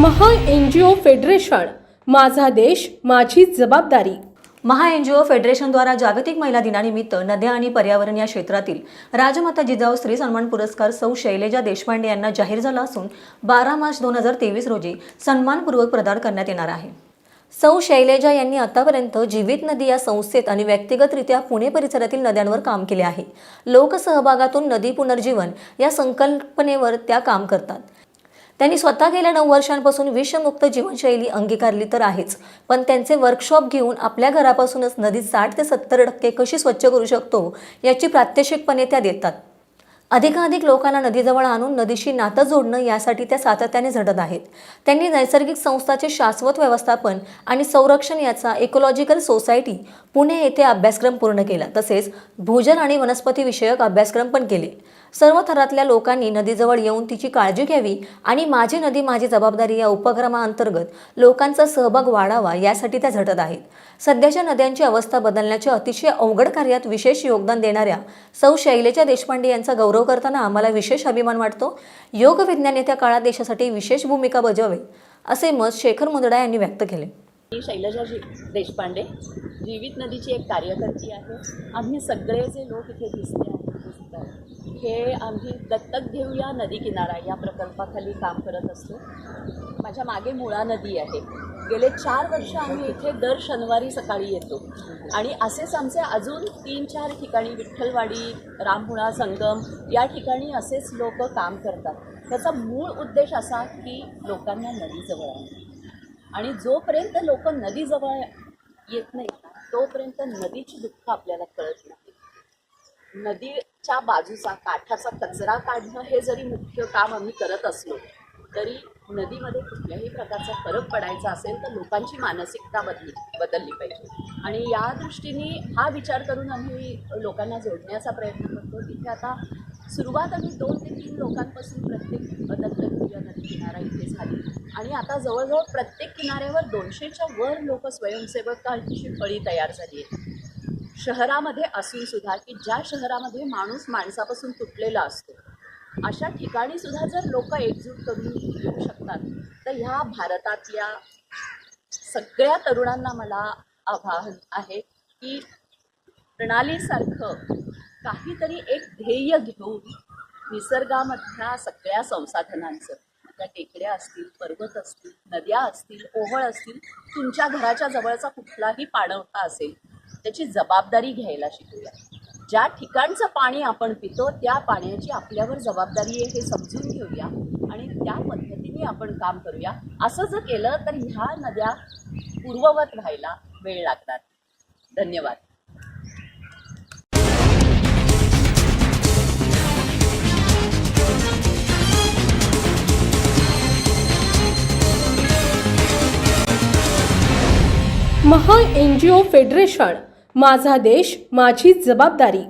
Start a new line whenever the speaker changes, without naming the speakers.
महा N G ओ federation माझा देश माझी जबाबदारी.
महा एन जी ओ फेडरेशनद्वारा जागतिक महिला दिनानिमित्त नद्या आणि पर्यावरण या क्षेत्रातील राजमाता जिजाऊ स्त्री सन्मान पुरस्कार सौ शैलेजा देशपांडे यांना जाहीर झाला असून बारा मार्च दोन हजार तेवीस रोजी सन्मानपूर्वक प्रदान करण्यात येणार आहे. सौ शैलेजा यांनी आतापर्यंत जीवित नदी या संस्थेत आणि व्यक्तिगतरित्या पुणे परिसरातील नद्यांवर काम केले आहे. लोकसहभागातून नदी पुनर्जीवन या संकल्पनेवर त्या काम करतात. त्यांनी स्वतः गेल्या नऊ वर्षांपासून विषमुक्त जीवनशैली अंगीकारली तर आहेच पण त्यांचे वर्कशॉप घेऊन आपल्या घरापासूनच नदी साठ ते सत्तर टक्के कशी स्वच्छ करू शकतो याची प्रात्यक्षिकपणे त्या देतात. अधिकाधिक लोकांना नदीजवळ आणून नदीशी नातं जोडणं यासाठी त्या सातत्याने झटत आहेत. त्यांनी नैसर्गिक संस्थाचे शाश्वत व्यवस्थापन आणि संरक्षण याचा इकोलॉजिकल सोसायटी पुणे येथे अभ्यासक्रम पूर्ण केला. तसेच भूजल आणि वनस्पती विषयक अभ्यासक्रम पण केले. सर्व थरातल्या लोकांनी नदीजवळ येऊन तिची काळजी घ्यावी आणि माझी नदी माझी जबाबदारी या उपक्रमाअंतर्गत लोकांचा सहभाग वाढावा यासाठी त्या झटत आहेत. सध्याच्या नद्यांची अवस्था बदलण्याच्या अतिशय अवघड कार्यात विशेष योगदान देणाऱ्या सौ शैलेच्या देशपांडे यांचा गौरव करताना आम्हाला विशेष अभिमान वाटतो. योग विज्ञान येत्या काळात देशासाठी विशेष भूमिका बजावेल असे मत शेखर मुंदडा यांनी व्यक्त केले.
मी शैलजा जी देशपांडे जीवित नदीची एक कार्यकर्ती आहे. आम्ही सगळे जे लोक इथे दिसले आहेत हे आम्ही दत्तक घेऊया नदी किनारा या प्रकल्पाखाली काम करत असतो. माझ्या मागे मुळा नदी आहे. गेले चार वर्ष आम्ही इथे दर शनिवारी सकाळी येतो. आणि असेच आमचे अजून तीन चार ठिकाणी विठ्ठलवाडी राममुळा संगम या ठिकाणी असेच लोक काम करतात. त्याचा मूळ उद्देश असा की लोकांना नदीजवळ आणणे. आणि जोपर्यंत लोक नदीजवळ येत नाही तोपर्यंत नदीची दुःख आपल्याला कळत नाही. नदीच्या बाजूचा काठाचा कचरा काढणं हे जरी मुख्य काम आम्ही करत असलो तरी नदीमध्ये कुठल्याही प्रकारचा फरक पडायचा असेल तर लोकांची मानसिकता बदली बदलली पाहिजे. आणि या दृष्टीने हा विचार करून आम्ही लोकांना जोडण्याचा प्रयत्न करतो तिथे आता सुरुवात आम्ही दोन ते तीन लोकांपासून प्रत्येक दत्तक नदी किनारा इथे झाली. आणि आता जवळजवळ प्रत्येक किनाऱ्यावर दोनशेच्या वर लोक स्वयंसेवकांची फळी तयार झाली आहे. शहरामध्ये असून सुद्धा की ज्या शहरामध्ये माणूस माणसापासून तुटलेला असतो अशा ठिकाणी सुद्धा जर लोक एकजूट करून येऊ शकतात तर ह्या भारतातल्या सगळ्या तरुणांना मला आवाहन आहे की प्रणालीसारखं काहीतरी एक ध्येय घेऊन निसर्गामधल्या सगळ्या संसाधनांचं त्या टेकड्या असतील पर्वत असतील नद्या असतील ओहळ असतील तुमच्या घराच्या जवळचा कुठलाही पाणवठा असेल त्याची जबाबदारी घ्यायला शिकूया. ज्या ठिकाणचं पाणी आपण पितो त्या पाण्याची आपल्यावर जबाबदारी आहे हे समजून घेऊया आणि त्या पद्धतीने आपण काम करूया. असं जर केलं तर ह्या नद्या पूर्ववत व्हायला वेळ लागणार. धन्यवाद.
महा एन जी ओ फेडरेशन माझा देश माझी जबाबदारी.